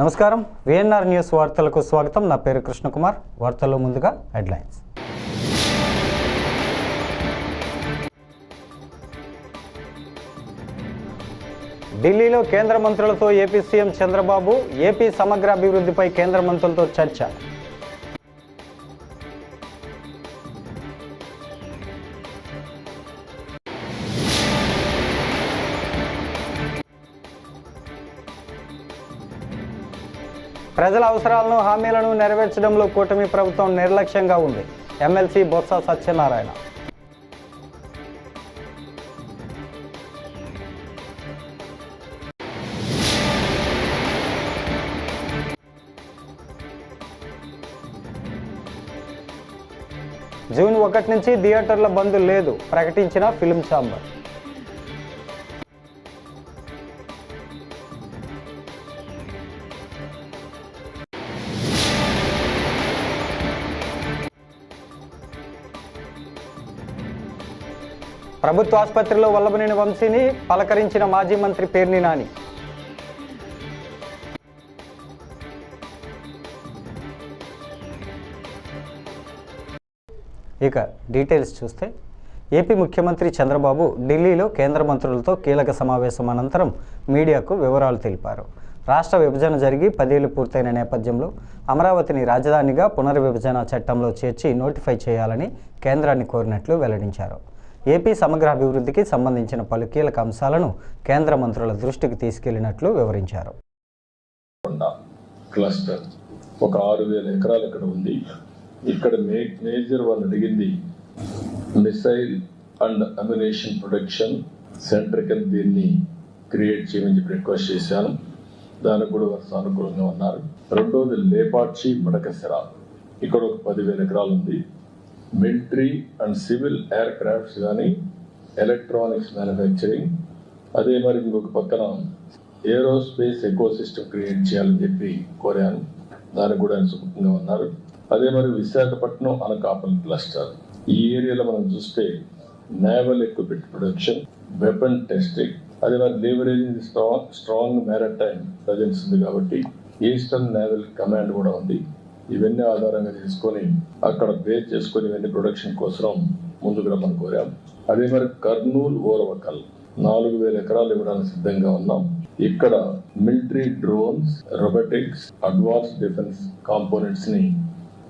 నమస్కారం. VNR news వార్తలకు స్వాగతం. నా పేరు కృష్ణకుమార్. వార్తల్లో ముందుగా హెడ్లైన్స్. ఢిల్లీలో కేంద్ర మంత్రులతో ఏపీ సీఎం చంద్రబాబు ఏపీ సమగ్ర అభివృద్ధిపై కేంద్ర మంత్రులతో చర్చ. ప్రజల అవసరాలను హామీలను నెరవేర్చడంలో కూటమి ప్రభుత్వం నిర్లక్ష్యంగా ఉంది. ఎమ్మెల్సీ బొత్స సత్యనారాయణ. జూన్ ఒకటి నుంచి థియేటర్ల బంద్ లేదు. ప్రకటించిన ఫిల్మ్ ఛాంబర్. ప్రభుత్వ ఆసుపత్రిలో వల్లభనేని వంశీని పలకరించిన మాజీ మంత్రి పేర్ని నాని. ఇక డీటెయిల్స్ చూస్తే ఏపీ ముఖ్యమంత్రి చంద్రబాబు ఢిల్లీలో కేంద్ర మంత్రులతో కీలక సమావేశం అనంతరం మీడియాకు వివరాలు తెలిపారు. రాష్ట్ర విభజన జరిగి పదేళ్ళు పూర్తయిన నేపథ్యంలో అమరావతిని రాజధానిగా పునర్విభజన చట్టంలో చేర్చి నోటిఫై చేయాలని కేంద్రాన్ని కోరినట్లు వెల్లడించారు. ఏపీ సమగ్ర అభివృద్ధికి సంబంధించిన పలు కీలక అంశాలను కేంద్ర మంత్రుల దృష్టికి తీసుకెళ్ళినట్లు వివరించారు. క్లస్టర్ ఒక ఆరు వేల ఎకరాలు ఇక్కడ ఉంది. ఇక్కడ మే మేజర్ వాళ్ళు అడిగింది missile and ammunition production centre కింద దీన్ని క్రియేట్ చేయమని చెప్పి రిక్వెస్ట్ చేశాను. దానికి కూడా వారు సానుకూలంగా ఉన్నారు. రెండోది లేపాక్షి మడకసిరా ఇక్కడ ఒక పదివేల ఎకరాలు ఉంది. Military and civil aircrafts కానీ ఎలక్ట్రానిక్స్ మ్యానుఫ్యాక్చరింగ్ అదే మరి ఇంకొక పక్కన ఏరోస్పేస్ ఎకో సిస్టమ్ క్రియేట్ చేయాలని చెప్పి కోరాను. దానికి కూడా ఆయన సుఖంగా ఉన్నారు. అదే మరి విశాఖపట్నం అనకాపల్లి క్లస్టర్. ఈ ఏరియాలో మనం చూస్తే naval equipment production weapon testing అదే మరి leveraging strong strong maritime presence ఉంది కాబట్టి ఈస్టర్న్ నేవల్ కమాండ్ కూడా ఉంది. ఇవన్నీ ఆధారంగా చేసుకొని అక్కడ బేస్ చేసుకొని ఇవన్నీ ప్రొడక్షన్ కోసం ముందుకు రమ్మని కోరాం. అదే మరి కర్నూలు ఓరవకల్. నాలుగు వేల ఎకరాలు ఇవ్వడానికి సిద్ధంగా ఉన్నాం. ఇక్కడ military drones robotics advance defence కాంపోనెంట్స్ని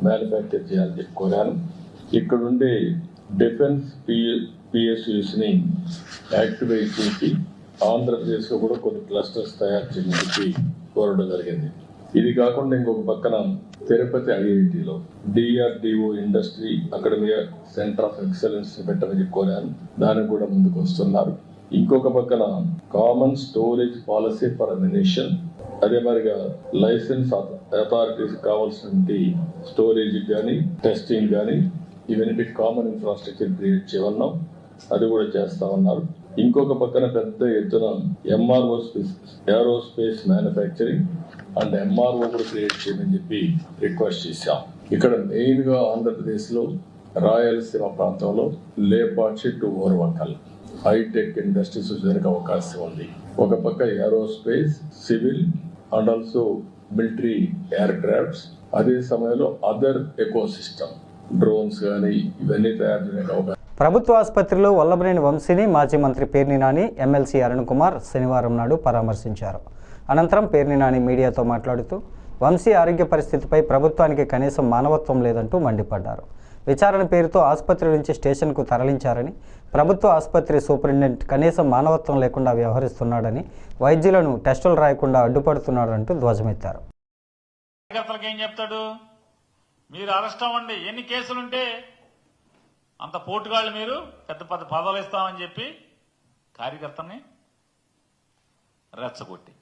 manufacture చేయాలని చెప్పి కోరాను. ఇక్కడ ఉండే డిఫెన్స్ పిఎస్యూస్ని యాక్టివేట్ చేసి ఆంధ్రప్రదేశ్లో కూడా కొన్ని క్లస్టర్స్ తయారు చేయడానికి కోరడం జరిగింది. ఇది కాకుండా ఇంకొక పక్కన తిరుపతి ఐఐటిలో DRDO industry academy centre of excellence పెట్టమని కోరాను దానికి కూడా ముందుకు వస్తున్నారు. ఇంకొక పక్కన common storage policy for ammunition అదే మరిగా లైసెన్స్ అథారిటీస్ కావాల్సినటువంటి స్టోరేజ్ కానీ టెస్టింగ్ కానీ ఇవన్నీ కామన్ ఇన్ఫ్రాస్ట్రక్చర్ క్రియేట్ చేయమన్నాం. అది కూడా చేస్తా ఉన్నారు. ఇంకొక పక్కన పెద్ద ఎత్తున MRO space aerospace manufacturing and MRO కూడా క్రియేట్ చేయమని చెప్పి రిక్వెస్ట్ చేశాం. ఇక్కడ మెయిన్గా ఆంధ్రప్రదేశ్లో రాయలసీమ ప్రాంతంలో Lepakshi to Orvakal. Hi-tech industries జరిగే అవకాశం ఉంది. ఒక పక్క aerospace civil and also military aircrafts అదే సమయంలో అదర్ ఎకోసిస్టమ్. డ్రోన్స్ కానీ ఇవన్నీ తయారు చేయడానికి అవకాశం ప్రభుత్వ ఆసుపత్రిలో వల్లభనేని వంశీని మాజీ మంత్రి పేర్ని నాని ఎమ్మెల్సీ అరుణ్ కుమార్ శనివారం నాడు పరామర్శించారు. అనంతరం పేర్ని నాని మీడియాతో మాట్లాడుతూ వంశీ ఆరోగ్య పరిస్థితిపై ప్రభుత్వానికి కనీసం మానవత్వం లేదంటూ మండిపడ్డారు. విచారణ పేరుతో ఆసుపత్రి నుంచి స్టేషన్కు తరలించారని ప్రభుత్వ ఆసుపత్రి సూపరింటెండెంట్ కనీసం మానవత్వం లేకుండా వ్యవహరిస్తున్నాడని వైద్యులను టెస్టులు రాయకుండా అడ్డుపడుతున్నాడంటూ ధ్వజమెత్తారు. ఏం చెప్తాడు? మీరు అరెస్ట్ అవ్వండి. ఎన్ని కేసులుంటే అంత పోటుగాళ్ళు మీరు పెద్ద పెద్ద పదవులు ఇస్తామని చెప్పి కార్యకర్తని రెచ్చగొట్టి.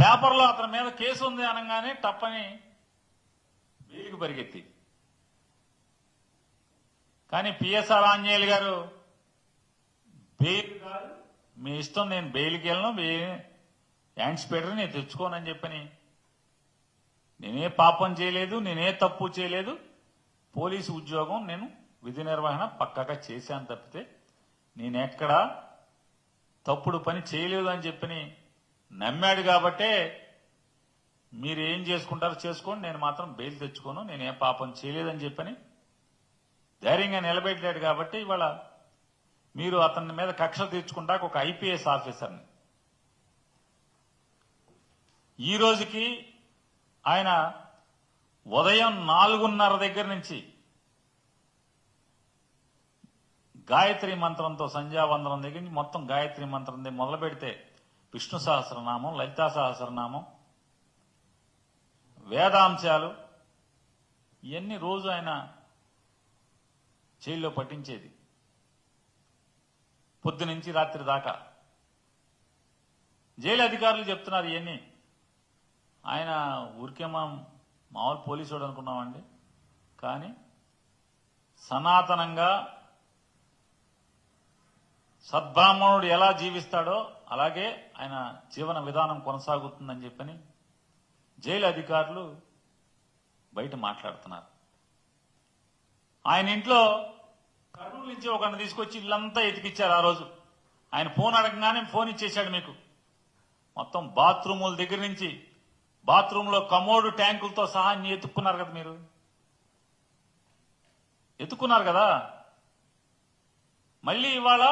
పేపర్లో అతని మీద కేసు ఉంది అనగానే తప్పని వీలికి పరిగెత్తి. కానీ పిఎస్ఆర్ ఆంజనేయులు గారు బెయిల్ కాదు మీ ఇష్టం నేను బెయిల్కి వెళ్ళను యాంటిసిపేటర్ నేను తెచ్చుకోనని చెప్పని. నేనే పాపం చేయలేదు నేనే తప్పు చేయలేదు. పోలీసు ఉద్యోగం నేను విధి నిర్వహణ పక్కగా చేశాను తప్పితే నేనెక్కడా తప్పుడు పని చేయలేదు అని చెప్పని నమ్మాడు కాబట్టే మీరు ఏం చేసుకుంటారో చేసుకోండి నేను మాత్రం బెయిల్ తెచ్చుకోను నేను ఏ పాపం చేయలేదని చెప్పని ధైర్యంగా నిలబెట్టాడు కాబట్టి ఇవాళ మీరు అతని మీద కక్ష తీర్చుకుంటాక ఒక ఐపీఎస్ ఆఫీసర్ని. ఈ రోజుకి ఆయన ఉదయం నాలుగున్నర దగ్గర నుంచి గాయత్రి మంత్రంతో సంధ్యావందనం దగ్గర నుంచి మొత్తం గాయత్రి మంత్రం దగ్గర మొదలు పెడితే విష్ణు సహస్రనామం లలితా సహస్రనామం వేదాంశాలు ఇవన్నీ రోజు ఆయన జైల్లో పట్టించేది పొద్దు నుంచి రాత్రి దాకా. జైలు అధికారులు చెప్తున్నారు ఇవన్నీ. ఆయన ఊరికే మనం మామూలు పోలీసుడు అనుకున్నామండి. కానీ సనాతనంగా సద్బ్రాహ్మణుడు ఎలా జీవిస్తాడో అలాగే ఆయన జీవన విధానం కొనసాగుతుందని చెప్పని జైలు అధికారులు బయట మాట్లాడుతున్నారు. ఆయన ఇంట్లో కర్నూలు నుంచి ఒకరిని తీసుకొచ్చి ఇల్లంతా ఎతికిచ్చారు ఆ రోజు. ఆయన ఫోన్ అడగగానే ఫోన్ ఇచ్చేశాడు మీకు. మొత్తం బాత్రూముల దగ్గర నుంచి బాత్రూంలో కమోడు ట్యాంకులతో సహా అన్ని ఎత్తుక్కున్నారు కదా మీరు? ఎత్తుకున్నారు కదా? మళ్ళీ ఇవాళ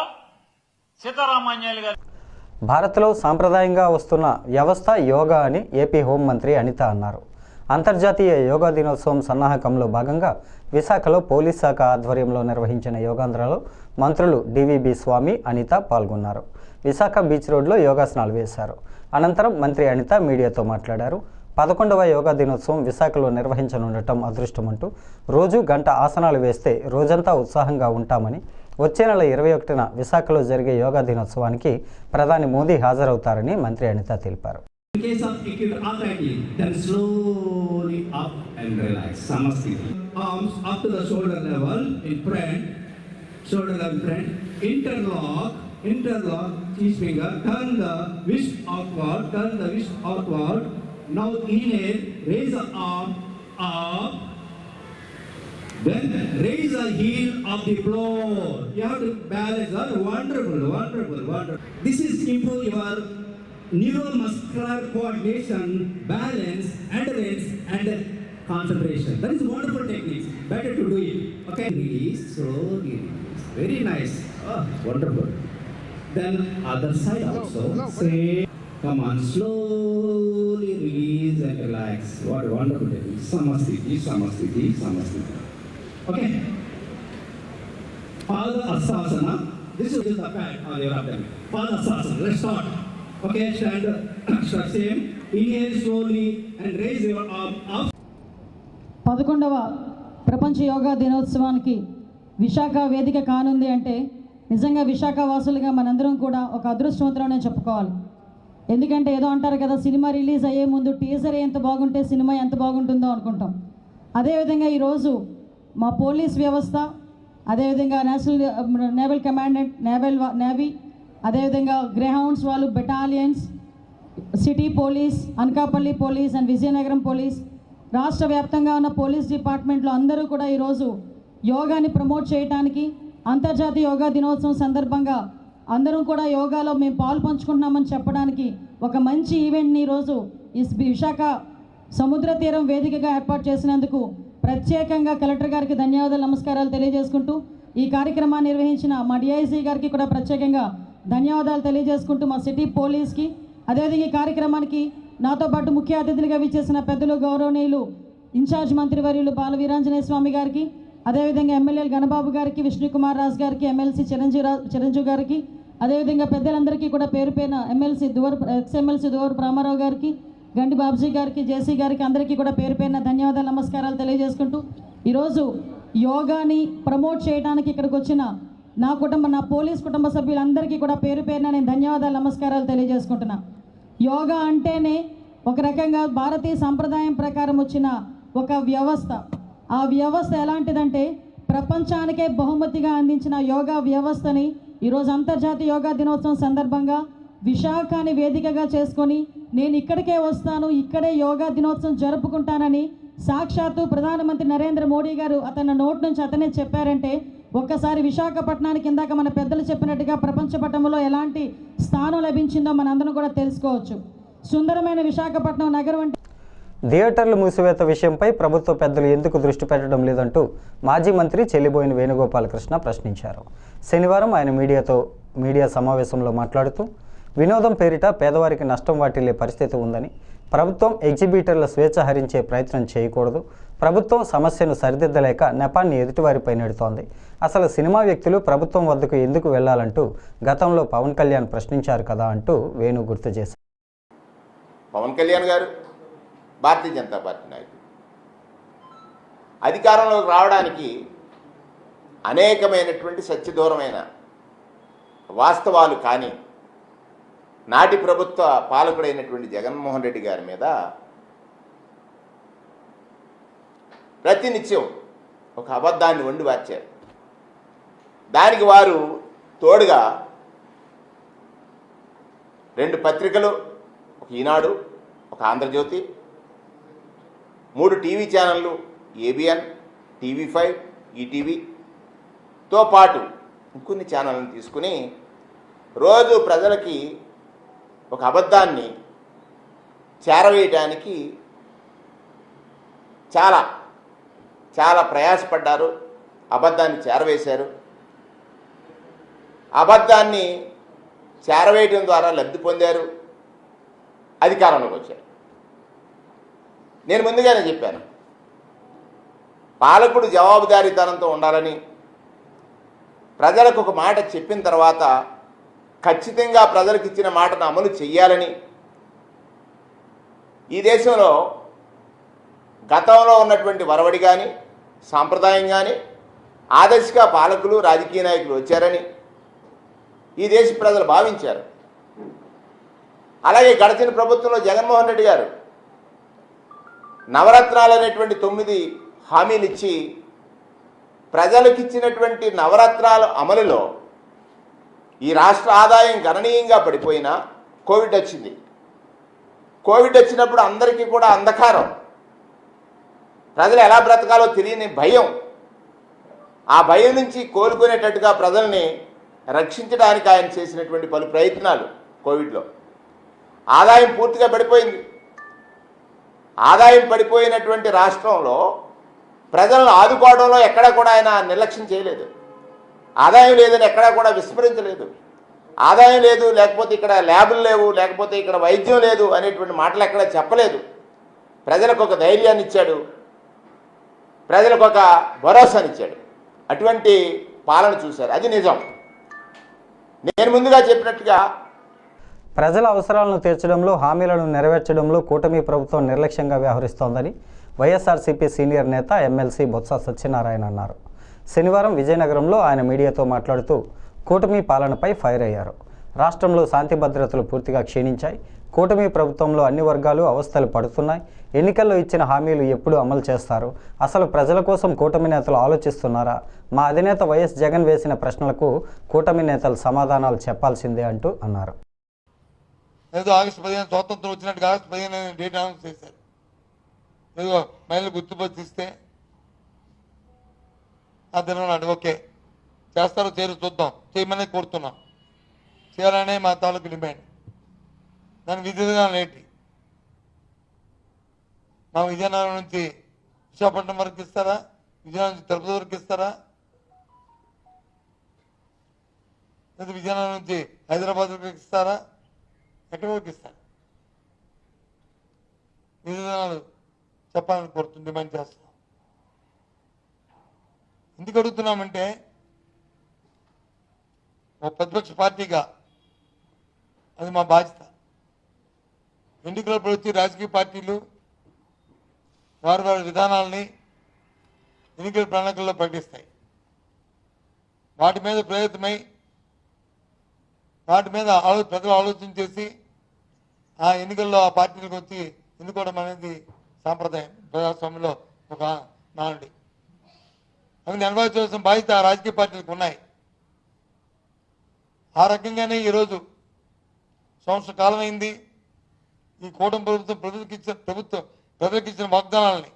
సీతారామాన్యాలు గారు భారత్లో సాంప్రదాయంగా వస్తున్న వ్యవస్థ యోగా అని ఏపీ హోంమంత్రి అనిత అన్నారు. అంతర్జాతీయ యోగా దినోత్సవం సన్నాహకంలో భాగంగా విశాఖలో పోలీస్ శాఖ ఆధ్వర్యంలో నిర్వహించిన యోగాంధ్రలో మంత్రులు డివిబి స్వామి అనిత పాల్గొన్నారు. విశాఖ బీచ్ రోడ్లో యోగాసనాలు వేశారు. అనంతరం మంత్రి అనిత మీడియాతో మాట్లాడారు పదకొండవ యోగా దినోత్సవం విశాఖలో నిర్వహించనుండటం అదృష్టమంటూ రోజు గంట ఆసనాలు వేస్తే రోజంతా ఉత్సాహంగా ఉంటామని వచ్చే నెల ఇరవై ఒకటిన విశాఖలో జరిగే యోగా దినోత్సవానికి ప్రధాని మోదీ హాజరవుతారని మంత్రి అనిత తెలిపారు In case of acute arthritis, then slowly up and relax. Samasthiti. Arms up to the shoulder level in front, shoulder level front. Interlock, interlock each uh, finger. Turn the wrist outward, turn the wrist outward. Now inhale, raise the arm up. Then raise the heel of the floor. You have to balance that. Wonderful, wonderful, wonderful. This is improve your neuromuscular coordination, balance, endurance, and concentration. That is wonderful techniques. Better to do it. Okay. Release, slowly release. Very nice. Oh, wonderful. Then other side also. Say, come on, slowly release and relax. What a wonderful technique. Samasthiti, samasthiti, samasthiti. Okay. Pada Asasana. This is the pad on your abdomen. Pada Asasana. Let's start. Okay, stand, start same. Inhale slowly and raise your arm up. పదకొండవ ప్రపంచ యోగా దినోత్సవానికి విశాఖ వేదిక కానుంది అంటే నిజంగా విశాఖ వాసులుగా మనందరం కూడా ఒక అదృష్టవంతులనే చెప్పుకోవాలి. ఎందుకంటే ఏదో అంటారు కదా సినిమా రిలీజ్ అయ్యే ముందు టీజర్ ఎంత బాగుంటే సినిమా ఎంత బాగుంటుందో అనుకుంటాం. అదేవిధంగా ఈరోజు మా పోలీస్ వ్యవస్థ అదేవిధంగా national naval commandant naval navy అదేవిధంగా గ్రేహౌండ్స్ వాళ్ళు battalions city police Anakapalli police and Vizianagaram police రాష్ట్ర వ్యాప్తంగా ఉన్న పోలీస్ డిపార్ట్మెంట్లో అందరూ కూడా ఈరోజు యోగాని ప్రమోట్ చేయడానికి అంతర్జాతీయ యోగా దినోత్సవం సందర్భంగా అందరం కూడా యోగాలో మేము పాలు పంచుకుంటున్నామని చెప్పడానికి ఒక మంచి ఈవెంట్ని ఈరోజు ఈ విశాఖ సముద్ర తీరం వేదికగా ఏర్పాటు చేసినందుకు ప్రత్యేకంగా కలెక్టర్ గారికి ధన్యవాదాలు నమస్కారాలు తెలియజేసుకుంటూ ఈ కార్యక్రమాన్ని నిర్వహించిన మా డిఐసి గారికి కూడా ప్రత్యేకంగా ధన్యవాదాలు తెలియజేసుకుంటూ మా సిటీ పోలీస్కి అదేవిధంగా ఈ కార్యక్రమానికి నాతో పాటు ముఖ్య అతిథులుగా విచ్చేసిన పెద్దలు గౌరవనీయులు ఇన్ఛార్జ్ మంత్రివర్యులు బాల వీరాంజనేయ స్వామి గారికి అదేవిధంగా ఎమ్మెల్యేలు గణబాబు గారికి విష్ణుకుమార్ రాజు గారికి ఎమ్మెల్సీ చిరంజీవి చిరంజీవి గారికి అదేవిధంగా పెద్దలందరికీ కూడా పేరు పైన MLC Duvvar ex MLC Duvvar Ramarao గారికి గండి బాబుజీ గారికి జేసీ గారికి అందరికీ కూడా పేరు పైన ధన్యవాదాలు నమస్కారాలు తెలియజేసుకుంటూ ఈరోజు యోగాని ప్రమోట్ చేయడానికి ఇక్కడికి వచ్చిన నా కుటుంబ నా పోలీస్ కుటుంబ సభ్యులందరికీ కూడా పేరు పేరున నేను ధన్యవాదాలు నమస్కారాలు తెలియజేసుకుంటున్నా. యోగా అంటేనే ఒక రకంగా భారతీయ సంప్రదాయం ప్రకారం వచ్చిన ఒక వ్యవస్థ. ఆ వ్యవస్థ ఎలాంటిదంటే ప్రపంచానికే బహుమతిగా అందించిన యోగా వ్యవస్థని ఈరోజు అంతర్జాతీయ యోగా దినోత్సవం సందర్భంగా విశాఖని వేదికగా చేసుకొని నేను ఇక్కడికే వస్తాను ఇక్కడే యోగా దినోత్సవం జరుపుకుంటానని సాక్షాత్తు ప్రధానమంత్రి నరేంద్ర మోడీ గారు అతని నోటి నుంచి అతనే చెప్పారంటే ఒక్కసారి విశాఖపట్నానికి ఇందాక మన పెద్దలు చెప్పినట్టుగా ప్రపంచ పటంలో ఎలాంటి స్థానం లభించిందో మనందరం కూడా తెలుసుకోవచ్చు. సుందరమైన విశాఖపట్నం నగరం అంటే థియేటర్లు మూసివేత విషయంపై ప్రభుత్వ పెద్దలు ఎందుకు దృష్టి పెట్టడం లేదంటూ మాజీ మంత్రి చెల్లిబోయిన వేణుగోపాలకృష్ణ ప్రశ్నించారు. శనివారం ఆయన మీడియాతో మీడియా సమావేశంలో మాట్లాడుతూ వినోదం పేరిట పేదవారికి నష్టం వాటిల్లే పరిస్థితి ఉందని ప్రభుత్వం ఎగ్జిబిటర్ల స్వేచ్ఛ హరించే ప్రయత్నం చేయకూడదు ప్రభుత్వం సమస్యను సరిదిద్దలేక నెపాన్ని ఎదుటివారిపై నెడుతోంది. అసలు సినిమా వ్యక్తులు ప్రభుత్వం వద్దకు ఎందుకు వెళ్ళాలంటూ గతంలో పవన్ కళ్యాణ్ ప్రశ్నించారు కదా అంటూ వేణు గుర్తు చేశారు. పవన్ కళ్యాణ్ గారు భారతీయ జనతా పార్టీ నాయకుడు. అధికారంలోకి రావడానికి అనేకమైనటువంటి సత్యదూరమైన వాస్తవాలు కానీ నాటి ప్రభుత్వ పాలకుడైనటువంటి జగన్మోహన్ రెడ్డి గారి మీద ప్రతినిత్యం ఒక అబద్ధాన్ని వండి వార్చారు. దానికి వారు తోడుగా రెండు పత్రికలు ఒక ఈనాడు ఒక ఆంధ్రజ్యోతి మూడు టీవీ ఛానళ్ళు ఏబిఎన్ టీవీ ఫైవ్ ఈటీవీతో పాటు ఇంకొన్ని ఛానళ్ళని తీసుకుని రోజు ప్రజలకి ఒక అబద్ధాన్ని చేరవేయటానికి చాలా చాలా ప్రయాసపడ్డారు అబద్ధాన్ని చేరవేశారు. అబద్ధాన్ని చేరవేయటం ద్వారా లబ్ధి పొందారు అధికారంలోకి వచ్చారు. నేను ముందుగానే చెప్పాను. పాలకుడు జవాబుదారీతనంతో ఉండాలని ప్రజలకు ఒక మాట చెప్పిన తర్వాత ఖచ్చితంగా ప్రజలకు ఇచ్చిన మాటను అమలు చేయాలని ఈ దేశంలో గతంలో ఉన్నటువంటి వరవడి కానీ సాంప్రదాయం కానీ ఆదర్శగా పాలకులు రాజకీయ నాయకులు వచ్చారని ఈ దేశ ప్రజలు భావించారు. అలాగే గడిచిన ప్రభుత్వంలో జగన్మోహన్ రెడ్డి గారు నవరత్నాలు అనేటువంటి తొమ్మిది హామీలు ఇచ్చి ప్రజలకు ఇచ్చినటువంటి నవరత్నాల అమలులో ఈ రాష్ట్ర ఆదాయం గణనీయంగా పడిపోయినా కోవిడ్ వచ్చింది. కోవిడ్ వచ్చినప్పుడు అందరికీ కూడా అంధకారం. ప్రజలు ఎలా బ్రతకాలో తెలియని భయం. ఆ భయం నుంచి కోలుకునేటట్టుగా ప్రజల్ని రక్షించడానికి ఆయన చేసినటువంటి పలు ప్రయత్నాలు కోవిడ్లో. ఆదాయం పూర్తిగా పడిపోయింది. ఆదాయం పడిపోయినటువంటి రాష్ట్రంలో ప్రజలను ఆదుకోవడంలో ఎక్కడా కూడా ఆయన నిర్లక్ష్యం చేయలేదు. ఆదాయం లేదని ఎక్కడా కూడా విస్మరించలేదు. ఆదాయం లేదు లేకపోతే ఇక్కడ ల్యాబులు లేవు లేకపోతే ఇక్కడ వైద్యం లేదు అనేటువంటి మాటలు ఎక్కడ చెప్పలేదు. ప్రజలకు ఒక ధైర్యాన్ని ఇచ్చాడు. ప్రజలకు ఒక భరోసానిచ్చాడు అటువంటి పాలన చూశారు. అది నిజం. నేను ముందుగా చెప్పినట్టుగా ప్రజల అవసరాలను తీర్చడంలో హామీలను నెరవేర్చడంలో కూటమి ప్రభుత్వం నిర్లక్ష్యంగా వ్యవహరిస్తోందని వైఎస్ఆర్సీపీ సీనియర్ నేత ఎమ్మెల్సీ బొత్స సత్యనారాయణ అన్నారు. శనివారం విజయనగరంలో ఆయన మీడియాతో మాట్లాడుతూ కూటమి పాలనపై ఫైర్ అయ్యారు. రాష్ట్రంలో శాంతి భద్రతలు పూర్తిగా క్షీణించాయి. కూటమి ప్రభుత్వంలో అన్ని వర్గాలు అవస్థలు పడుతున్నాయి. ఎన్నికల్లో ఇచ్చిన హామీలు ఎప్పుడు అమలు చేస్తారు? అసలు ప్రజల కోసం కూటమి నేతలు ఆలోచిస్తున్నారా? మా అధినేత వైఎస్ జగన్ వేసిన ప్రశ్నలకు కూటమి నేతలు సమాధానాలు చెప్పాల్సిందే అంటూ అన్నారు. ఏదో ఆగస్టు పదిహేను స్వాతంత్రం వచ్చినట్టు ఆగస్టు పదిహేను డేట్ అనౌన్స్ చేశారు. ఏదో మహిళలు గుర్తుపట్టిస్తే ఆ దినం ఓకే. చేస్తారో చేరు చూద్దాం. చేయమని కోరుతున్నాం. చేయాలనే మా తాలూకు డిమాండ్. దాని విధి లేటి ఏంటి? మా విజయనగరం నుంచి విశాఖపట్నం వరకు ఇస్తారా? విజయనగరం నుంచి తిరుపతి వరకు ఇస్తారా? లేదా విజయనగరం నుంచి హైదరాబాద్ వరకు ఇస్తారా? ఎక్కడి వరకు ఈ విధానాలు చెప్పాలని కోరుతుంది డిమాండ్ చేస్తున్నాం. ఎందుకు అడుగుతున్నామంటే ఒక ప్రతిపక్ష పార్టీగా అది మా బాధ్యత. ఎన్నికలప్పుడు వచ్చి రాజకీయ పార్టీలు వారి వారి విధానాలని ఎన్నికల ప్రణాళికల్లో ప్రకటిస్తాయి. వాటి మీద ప్రేరితమై వాటి మీద ఆలో ప్రజలు ఆలోచన చేసి ఆ ఎన్నికల్లో ఆ పార్టీలకు వచ్చి ఎన్నుకోవడం అనేది సాంప్రదాయం. ప్రజాస్వామ్యంలో ఒక నానుడి. అవి నెరవేర్చవలసిన బాధ్యత ఆ రాజకీయ పార్టీలకు ఉన్నాయి. ఆ రకంగానే ఈరోజు సంవత్సర కాలం అయింది. ఈ కూటమి ప్రభుత్వం ప్రజలకు ఇచ్చిన ప్రభుత్వం ప్రజలకు ఇచ్చిన వాగ్దానాలని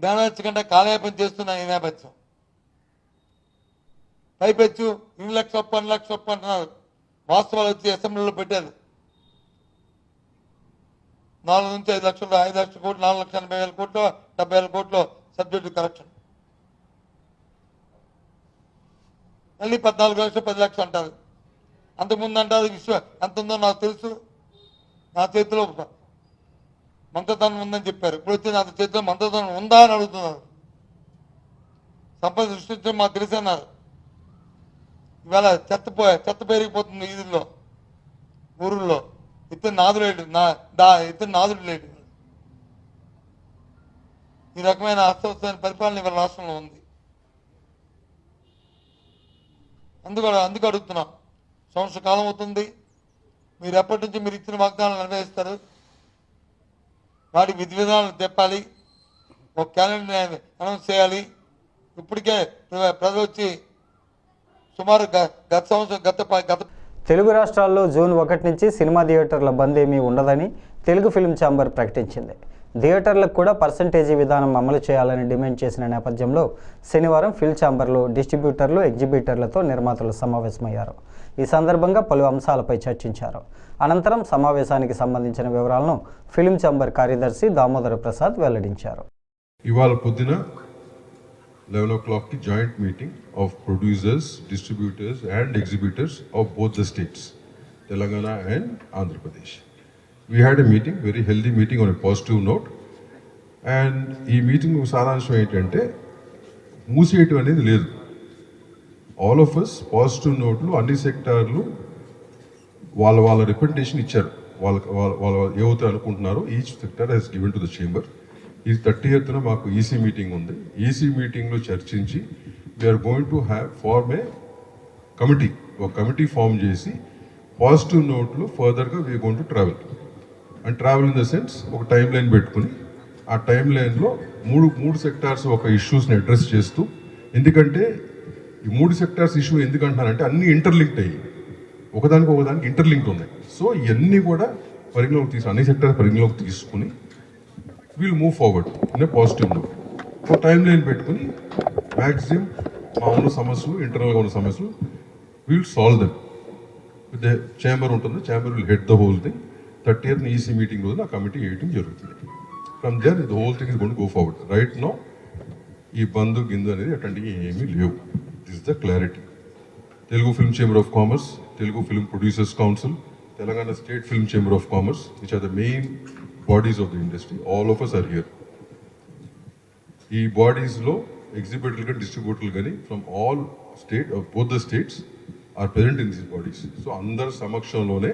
నెరవేర్చకుండా కాలయాపన చేస్తున్న ఈ నేపథ్యం. పైపెచ్చు ఇన్ని లక్ష ఒప్పు అన్ని లక్ష ఒప్పు అంటున్నారు వాస్తవాలు వచ్చి అసెంబ్లీలో పెట్టారు. నాలుగు నుంచి ఐదు లక్షలు ఐదు లక్షల కోట్లు నాలుగు లక్షల ఎనభై వేల కోట్లు డెబ్బై వేల కోట్లు సబ్జెక్టు కరెక్షన్. మళ్ళీ పద్నాలుగు లక్షలు పది లక్షలు అంటారు. అంతకుముందు అంటారు విశ్వ ఎంత ఉందో నాకు తెలుసు. నా చేతిలో మంత్రధనం ఉందని చెప్పారు. ఇప్పుడు వచ్చి నా చేతిలో మంత్రధనం ఉందా అని అడుగుతున్నారు. సంపద సృష్టించడం మాకు తెలుసన్నారు. ఇవాళ చెత్త చెత్త పెరిగిపోతుంది వీధుల్లో ఊరుల్లో. ఇతను నాదుడు లేడు. నా దా ఇతను నాదుడు లేడు. ఈ రకమైన అస్తవ్యస్తమైన పరిపాలన ఇవాళ రాష్ట్రంలో ఉంది. అందుకు అందుకు అడుగుతున్నాం. సంవత్సర కాలం అవుతుంది. మీరు ఎప్పటి నుంచి మీరు ఇచ్చిన వాగ్దానాలు నిర్వహిస్తారు వాటి విధి విధానాలు తెప్పాలి. ఒక క్యాలెండర్ అనౌన్స్ చేయాలి. ఇప్పటికే ప్రజలు వచ్చి సుమారు గత సంవత్సరం గత గత తెలుగు రాష్ట్రాల్లో జూన్ ఒకటి నుంచి సినిమా థియేటర్ల బంద్ ఏమీ ఉండదని తెలుగు ఫిల్మ్ ఛాంబర్ ప్రకటించింది. థియేటర్లకు కూడా పర్సంటేజీ విధానం అమలు చేయాలని డిమాండ్ చేసిన నేపథ్యంలో శనివారం ఫిల్ ఛాంబర్లో డిస్ట్రిబ్యూటర్లు ఎగ్జిబిటర్లతో నిర్మాతలు సమావేశమయ్యారు. ఈ సందర్భంగా పలు అంశాలపై చర్చించారు. అనంతరం సమావేశానికి సంబంధించిన వివరాలను ఫిల్మ్ ఛాంబర్ కార్యదర్శి దామోదర ప్రసాద్ వెల్లడించారు. ఇవాళ పొద్దున లెవెన్ ఓ క్లాక్కి joint meeting of producers distributors and of of both the states Telangana and Andhra Pradesh We had a meeting very healthy meeting on a positive note and ఈ మీటింగ్ సారాంశం ఏంటంటే మూసేయటం అనేది లేదు. ఆల్ ఆఫ్ అస్ పాజిటివ్ నోట్లు అన్ని సెక్టార్లు వాళ్ళ వాళ్ళ representation ఇచ్చారు. వాళ్ళ వాళ్ళ వాళ్ళు ఏవైతే అనుకుంటున్నారో each sector has given to the chamber ఈ థర్టీ ఎత్తున మాకు ఈసీ మీటింగ్ ఉంది. ఈసీ మీటింగ్లో చర్చించి we're going to have form a committee ఒక కమిటీ ఫామ్ చేసి పాజిటివ్ నోట్లు ఫర్దర్గా we going to travel and travel in the sense ఒక టైం లైన్ పెట్టుకుని ఆ టైం లైన్లో మూడు మూడు సెక్టార్స్ ఒక ఇష్యూస్ని అడ్రస్ చేస్తూ ఎందుకంటే ఈ మూడు సెక్టార్స్ ఇష్యూ ఎందుకంటున్నానంటే అన్ని ఇంటర్లింక్డ్ అయ్యి ఒకదానికి ఒకదానికి ఇంటర్లింక్డ్ ఉన్నాయి. సో ఇవన్నీ కూడా పరిగణలోకి తీసుకుని అన్ని సెక్టార్స్ పరిగణలోకి తీసుకుని we'll move forward in positive ఒక టైం లైన్ పెట్టుకుని మ్యాక్సిమం మా ఉన్న సమస్యలు ఇంటర్నల్గా ఉన్న సమస్యలు we'll solve them with the chamber ఉంటుంది chamber will head the whole thing thirty year EC meeting రోజున ఆ కమిటీ వేయటం జరుగుతుంది. From there the whole thing is gone go forward right no ఈ బంధు గిందు అనేది అటువంటివి ఏమీ లేవు. This the clarity Telugu film chamber of commerce Telugu film producers council Telangana state film chamber of commerce which are the main bodies of the industry all of us are here ఈ బాడీస్లో ఎగ్జిబిటర్లు కానీ డిస్ట్రిబ్యూటర్లు కానీ from all state both the states are present in these bodies so అందరి సమక్షంలోనే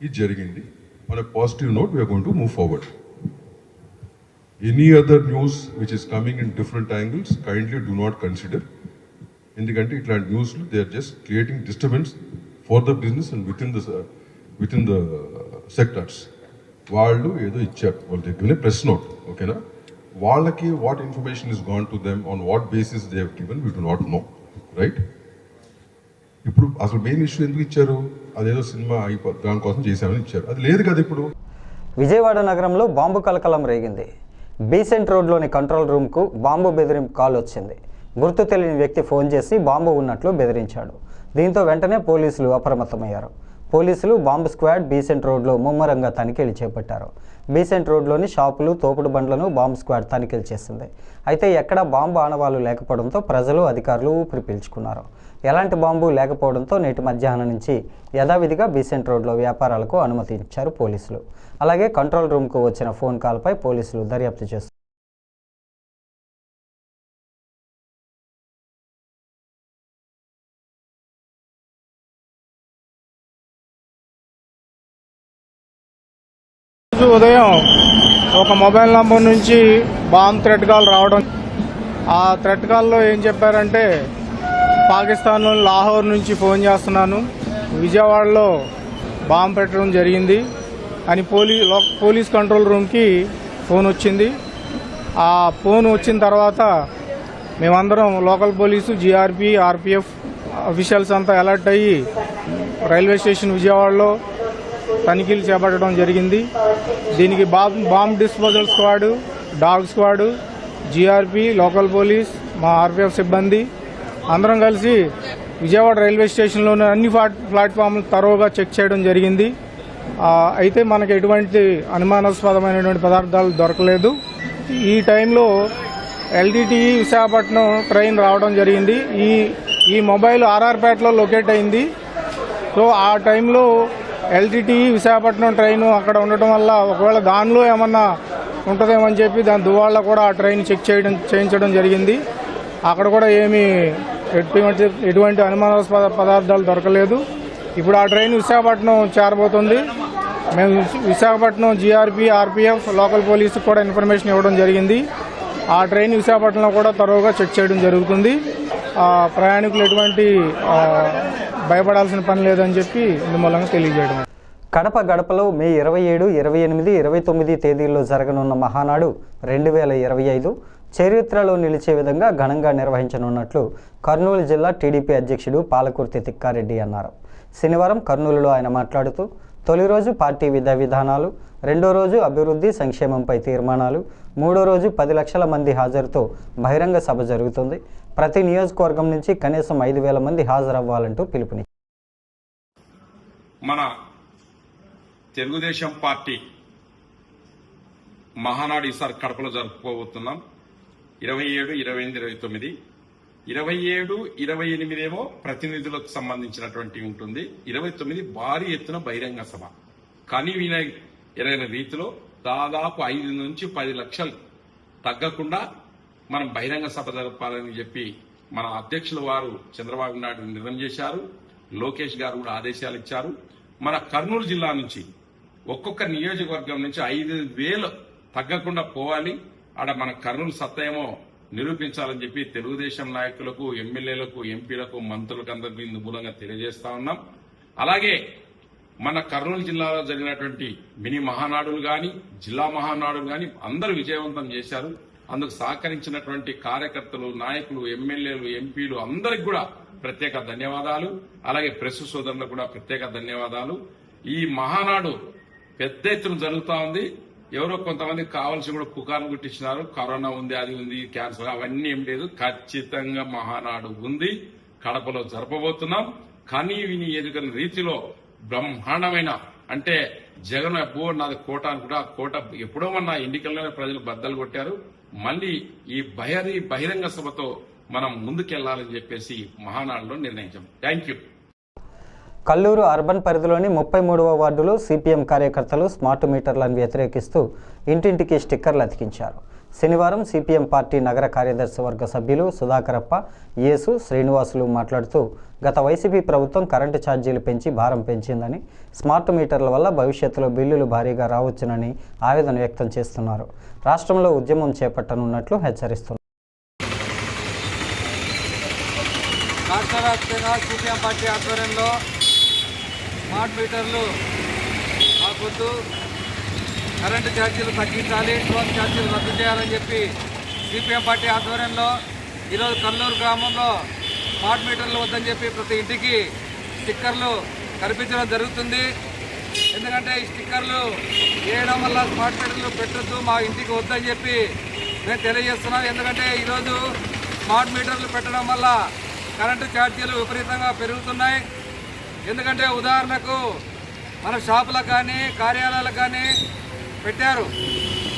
ఇది జరిగింది. మన positive note we're going to move forward any other news which is coming in different angles kindly do not consider ఎందుకంటే ఇట్లాంటి న్యూస్లు they are just creating disturbance for the business and with in the with in the sectors వాళ్ళు ఏదో ఇచ్చారు వాళ్ళ దగ్గరనే press note ఓకేనా వాళ్ళకి what information is gone to them on what basis they have given we do not know right ఇప్పుడు అసలు main issue ఎందుకు ఇచ్చారు? అదేదో సినిమా అయిపో దానికోసం చేశామని ఇచ్చారు. అది లేదు కదా ఇప్పుడు? విజయవాడ నగరంలో బాంబు కలకలం రేగింది. బీసెంట్ రోడ్లోని కంట్రోల్ రూమ్కు బాంబు బెదిరింపు కాల్ వచ్చింది. గుర్తు తెలియని వ్యక్తి ఫోన్ చేసి బాంబు ఉన్నట్లు బెదిరించాడు. దీంతో వెంటనే పోలీసులు అప్రమత్తమయ్యారు. పోలీసులు బాంబు స్క్వాడ్ బీసెంట్ రోడ్లో ముమ్మరంగా తనిఖీలు చేపట్టారు. బీసెంట్ రోడ్లోని షాపులు తోపుడు బండ్లను బాంబు స్క్వాడ్ తనిఖీలు చేసింది. అయితే ఎక్కడ బాంబు ఆనవాళ్ళు లేకపోవడంతో ప్రజలు అధికారులు ఊపిరి పీల్చుకున్నారు. ఎలాంటి బాంబు లేకపోవడంతో నేటి మధ్యాహ్నం నుంచి యథావిధిగా బీసెంట్ రోడ్లో వ్యాపారాలకు అనుమతించారు పోలీసులు. అలాగే కంట్రోల్ రూమ్కు వచ్చిన ఫోన్ కాల్పై పోలీసులు దర్యాప్తు చేస్తున్నారు. ఉదయం ఒక మొబైల్ నంబర్ నుంచి బాంబ్ థ్రెట్ కాల్ రావడం. ఆ థ్రెట్ కాల్లో ఏం చెప్పారంటే పాకిస్తాన్లో లాహోర్ నుంచి ఫోన్ చేస్తున్నాను. విజయవాడలో బాంబు పెట్టడం జరిగింది అని పోలీ లో- పోలీస్ కంట్రోల్ రూమ్కి ఫోన్ వచ్చింది. ఆ ఫోన్ వచ్చిన తర్వాత మేమందరం local police GRP RPF officials అంతా అలర్ట్ అయ్యి రైల్వే స్టేషన్ విజయవాడలో తనిఖీలు చేపట్టడం జరిగింది. దీనికి bomb bomb disposal squad dog squad GRP local police మా ఆర్పిఎఫ్ సిబ్బంది అందరం కలిసి విజయవాడ రైల్వే స్టేషన్లోని అన్ని ప్లాట్ఫామ్లు తరోగా చెక్ చేయడం జరిగింది. అయితే మనకు ఎటువంటి అనుమానాస్పదమైనటువంటి పదార్థాలు దొరకలేదు. ఈ టైంలో ఎల్టీటీ విశాఖపట్నం ట్రైన్ రావడం జరిగింది. ఈ ఈ మొబైల్ ఆర్ఆర్పేటలో లొకేట్ అయింది. సో ఆ టైంలో ఎల్టీటీ విశాఖపట్నం ట్రైన్ అక్కడ ఉండటం వల్ల ఒకవేళ దానిలో ఏమన్నా ఉంటుందేమని చెప్పి దాని దువాళ్ళ కూడా ఆ ట్రైన్ చెక్ చేయడం చేయించడం జరిగింది. అక్కడ కూడా ఏమీ ఎటువంటి ఎటువంటి అనుమానాస్పద పదార్థాలు దొరకలేదు. ఇప్పుడు ఆ ట్రైన్ విశాఖపట్నం చేరబోతుంది. మేము విశాఖపట్నం జీఆర్పీ ఆర్పీఎఫ్ లోకల్ పోలీసుకు కూడా ఇన్ఫర్మేషన్ ఇవ్వడం జరిగింది. ఆ ట్రైన్ విశాఖపట్నంలో కూడా తరువుగా చెక్ చేయడం జరుగుతుంది. ఆ, ప్రయాణికులు ఎటువంటి భయపడాల్సిన పని లేదని చెప్పి మూలంగా తెలియజేయడం. కడప గడపలో మే ఇరవై ఏడు ఇరవై ఎనిమిది ఇరవై తొమ్మిది తేదీల్లో జరగనున్న మహానాడు రెండు వేల ఇరవై ఐదు చరిత్రలో నిలిచే విధంగా ఘనంగా నిర్వహించనున్నట్లు కర్నూలు జిల్లా టీడీపీ అధ్యక్షుడు పాలకుర్తి తిక్కారెడ్డి అన్నారు. శనివారం కర్నూలులో ఆయన మాట్లాడుతూ తొలి రోజు పార్టీ విధా విధానాలు రెండో రోజు అభివృద్ధి సంక్షేమంపై తీర్మానాలు మూడో రోజు పది లక్షల మంది హాజరుతో బహిరంగ సభ జరుగుతుంది ప్రతి నియోజకవర్గం నుంచి కనీసం ఐదు వేల మంది హాజరవ్వాలంటూ పిలుపుని మన తెలుగుదేశం పార్టీ మహానాడు ఈసారి కడపలో జరుపుకోబోతున్నాం. ఇరవై ఏడు ఇరవై ఎనిమిది ఇరవై తొమ్మిది. ఇరవై ఏడు ఇరవై ఎనిమిది ఏమో ప్రతినిధులకు సంబంధించినటువంటి ఉంటుంది. ఇరవై తొమ్మిది భారీ ఎత్తున బహిరంగ సభ. కని విన ఎరైన రీతిలో దాదాపు ఐదు నుంచి పది లక్షలు తగ్గకుండా మనం బహిరంగ సభ జరపాలని చెప్పి మన అధ్యక్షుల వారు చంద్రబాబు నాయుడు నిర్ణయం చేశారు లోకేష్ గారు కూడా ఆదేశాలు ఇచ్చారు. మన కర్నూలు జిల్లా నుంచి ఒక్కొక్క నియోజకవర్గం నుంచి ఐదు వేలు తగ్గకుండా పోవాలి. ఆడ మన కర్నూలు సత్తేమో నిరూపించాలని చెప్పి తెలుగుదేశం నాయకులకు ఎమ్మెల్యేలకు ఎంపీలకు మంత్రులకు అందరికీ ఇందు మూలంగా తెలియజేస్తా ఉన్నాం. అలాగే మన కర్నూలు జిల్లాలో జరిగినటువంటి మినీ మహానాడులు కానీ జిల్లా మహానాడులు కానీ అందరూ విజయవంతం చేశారు. అందుకు సహకరించినటువంటి కార్యకర్తలు నాయకులు ఎమ్మెల్యేలు ఎంపీలు అందరికి కూడా ప్రత్యేక ధన్యవాదాలు. అలాగే ప్రెస్ సోదరులకు కూడా ప్రత్యేక ధన్యవాదాలు. ఈ మహానాడు పెద్ద ఎత్తున జరుగుతా ఉంది. ఎవరో కొంతమంది కావాల్సి కూడా పుకార్లు గుట్టించినారు కరోనా ఉంది అది ఉంది క్యాన్సర్ అవన్నీ ఏం లేదు. ఖచ్చితంగా మహానాడు ఉంది. కడపలో జరపబోతున్నాం. కానీ విని ఎదుగుని రీతిలో బ్రహ్మాండమైన అంటే జగన్ అబ్బో నాది కోట అని ఆ కోట ఎప్పుడో మన ఎన్నికల్లోనే ప్రజలు బద్దలు కొట్టారు. మళ్ళీ ఈ బహిరీ బహిరంగ సభతో మనం ముందుకెళ్ళాలని చెప్పేసి మహానాడులో నిర్ణయించాం. థ్యాంక్ యూ కల్లూరు అర్బన్ పరిధిలోని ముప్పై మూడవ వార్డులో సిపిఎం కార్యకర్తలు స్మార్ట్ మీటర్లను వ్యతిరేకిస్తూ ఇంటింటికి స్టిక్కర్లు అతికించారు. శనివారం సిపిఎం పార్టీ నగర కార్యదర్శి వర్గ సభ్యులు సుధాకరప్ప యేసు శ్రీనివాసులు మాట్లాడుతూ గత వైసీపీ ప్రభుత్వం కరెంటు ఛార్జీలు పెంచి భారం పెంచిందని స్మార్ట్ మీటర్ల వల్ల భవిష్యత్తులో బిల్లులు భారీగా రావచ్చునని ఆవేదన వ్యక్తం చేస్తున్నారు. రాష్ట్రంలో ఉద్యమం చేపట్టనున్నట్లు హెచ్చరిస్తున్నారు. రాష్ట్ర వ్యాప్తంగా సిపిఎం పార్టీ ఆధ్వర్యంలో స్మార్ట్ మీటర్లు మాకొద్దు కరెంటు ఛార్జీలు తగ్గించాలి టోల్ ఛార్జీలు రద్దు చేయాలని చెప్పి సిపిఎం పార్టీ ఆధ్వర్యంలో ఈరోజు కల్లూరు గ్రామంలో స్మార్ట్ మీటర్లు వద్దని చెప్పి ప్రతి ఇంటికి స్టిక్కర్లు కనిపించడం జరుగుతుంది. ఎందుకంటే ఈ స్టిక్కర్లు వేయడం వల్ల స్మార్ట్ మీటర్లు పెట్టొద్దు మా ఇంటికి వద్దని చెప్పి మేము తెలియజేస్తున్నాం. ఎందుకంటే ఈరోజు స్మార్ట్ మీటర్లు పెట్టడం వల్ల కరెంటు ఛార్జీలు విపరీతంగా పెరుగుతున్నాయి. ఎందుకంటే ఉదాహరణకు మన షాపులకు కానీ కార్యాలయాలకు కానీ పెట్టారు.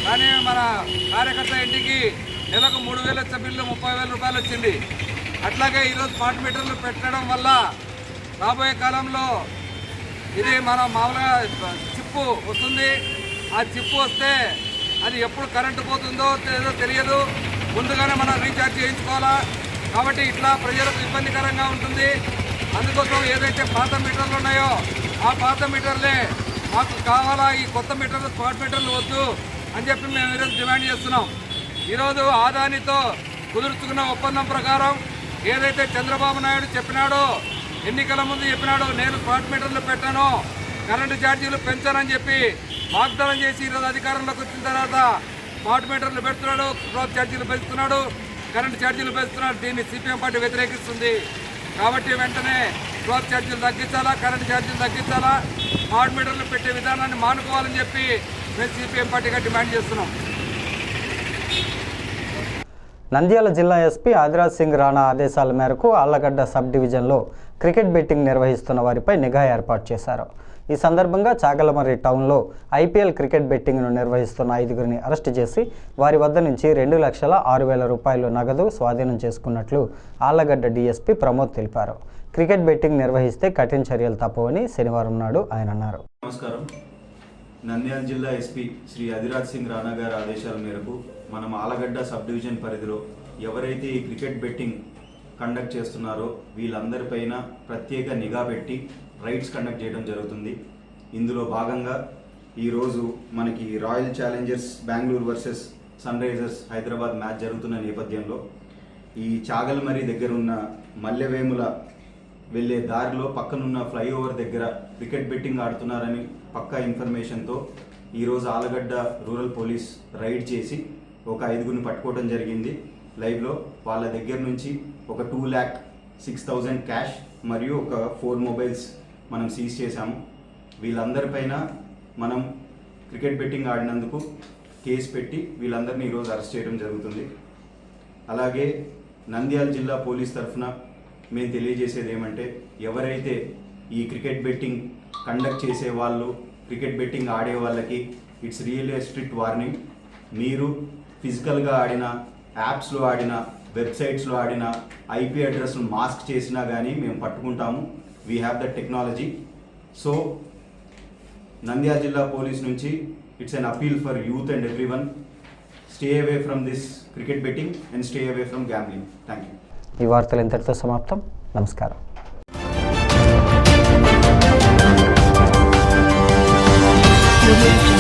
కానీ మన కార్యకర్త ఇంటికి నెలకు మూడు వేల బిల్లు ముప్పై వేల రూపాయలు వచ్చింది. అట్లాగే ఈరోజు స్మార్ట్ మీటర్లు పెట్టడం వల్ల రాబోయే కాలంలో ఇది మన మామూలుగా చిప్పు వస్తుంది. ఆ చిప్పు వస్తే అది ఎప్పుడు కరెంటు పోతుందో ఏదో తెలియదు. ముందుగానే మనం రీఛార్జ్ చేయించుకోవాలా. కాబట్టి ఇట్లా ప్రజలకు ఇబ్బందికరంగా ఉంటుంది. అందుకోసం ఏదైతే పాత మీటర్లు ఉన్నాయో ఆ పాత మీటర్లే మాకు కావాలా ఈ కొత్త మీటర్లు స్మార్ట్ మీటర్లు వద్దు అని చెప్పి మేము ఈరోజు డిమాండ్ చేస్తున్నాం. ఈరోజు ఆదానితో కుదుర్చుకున్న ఒప్పందం ప్రకారం ఏదైతే చంద్రబాబు నాయుడు చెప్పినాడో ఎన్నికల ముందు చెప్పినాడు నేను స్మార్ట్ మీటర్లు పెట్టాను కరెంటు ఛార్జీలు పెంచానని చెప్పి వాగ్దానం చేసి ఈరోజు అధికారంలోకి వచ్చిన తర్వాత స్మార్ట్ మీటర్లు పెడుతున్నాడు క్రాప్ ఛార్జీలు పెంచుతున్నాడు కరెంటు ఛార్జీలు పెంచుతున్నాడు దీన్ని సిపిఎం పార్టీ వ్యతిరేకిస్తుంది. కాబట్టి వెంటనే క్రాప్ ఛార్జీలు తగ్గించాలా కరెంటు ఛార్జీలు తగ్గించాలా? స్మార్ట్ మీటర్లు పెట్టే విధానాన్ని మానుకోవాలని చెప్పి మేము సిపిఎం పార్టీగా డిమాండ్ చేస్తున్నాం. నంద్యాల జిల్లా ఎస్పీ ఆదిరాజ్ సింగ్ రాణా ఆదేశాల మేరకు ఆళ్ళగడ్డ సబ్ డివిజన్లో క్రికెట్ బెట్టింగ్ నిర్వహిస్తున్న వారిపై నిఘా ఏర్పాటు చేశారు. ఈ సందర్భంగా చాగలమర్రి టౌన్లో ఐపీఎల్ క్రికెట్ బెట్టింగ్ను నిర్వహిస్తున్న ఐదుగురిని అరెస్టు చేసి వారి వద్ద నుంచి రెండు లక్షల ఆరు వేల రూపాయలు నగదు స్వాధీనం చేసుకున్నట్లు ఆళ్ళగడ్డ డీఎస్పీ ప్రమోద్ తెలిపారు. క్రికెట్ బెట్టింగ్ నిర్వహిస్తే కఠిన చర్యలు తప్పవని శనివారం నాడు ఆయన అన్నారు. నమస్కారం. నంద్యాల జిల్లా ఎస్పీ శ్రీ అధిరాజ్ సింగ్ రాణా గారి ఆదేశాల మేరకు మనం ఆలగడ్డ సబ్ డివిజన్ పరిధిలో ఎవరైతే ఈ క్రికెట్ బెట్టింగ్ కండక్ట్ చేస్తున్నారో వీళ్ళందరిపైన ప్రత్యేక నిఘా పెట్టి రైడ్స్ కండక్ట్ చేయడం జరుగుతుంది. ఇందులో భాగంగా ఈరోజు మనకి Royal Challengers Bengaluru versus Sunrisers Hyderabad match జరుగుతున్న నేపథ్యంలో ఈ చాగల్మరి దగ్గర ఉన్న మల్లెవేముల వెళ్ళే దారిలో పక్కనున్న ఫ్లైఓవర్ దగ్గర క్రికెట్ బెట్టింగ్ ఆడుతున్నారని పక్కా ఇన్ఫర్మేషన్తో ఈరోజు ఆలగడ్డ రూరల్ పోలీస్ రైడ్ చేసి ఒక ఐదుగురిని పట్టుకోవడం జరిగింది. లైవ్లో వాళ్ళ దగ్గర నుంచి ఒక two lakh six thousand cash మరియు ఒక ఫోర్ మొబైల్స్ మనం సీజ్ చేశాము. వీళ్ళందరిపైన మనం క్రికెట్ బెట్టింగ్ ఆడినందుకు కేసు పెట్టి వీళ్ళందరినీ ఈరోజు అరెస్ట్ చేయడం జరుగుతుంది. అలాగే నంద్యాల జిల్లా పోలీస్ తరఫున మేము తెలియజేసేది ఏమంటే ఎవరైతే ఈ క్రికెట్ బెట్టింగ్ కండక్ట్ చేసే వాళ్ళు క్రికెట్ బెట్టింగ్ ఆడే వాళ్ళకి ఇట్స్ రియల్లీ స్ట్రిక్ట్ వార్నింగ్ మీరు ఫిజికల్గా ఆడిన యాప్స్లో ఆడిన వెబ్సైట్స్లో ఆడిన ఐపీ అడ్రస్ను మాస్క్ చేసినా కానీ మేము పట్టుకుంటాము. We have the technology so Nandyal జిల్లా పోలీస్ నుంచి it's an appeal for youth and everyone stay away from this cricket betting and stay away from gambling thank you ఈ వార్తలు ఇంతటితో సమాప్తం. నమస్కారం. Audio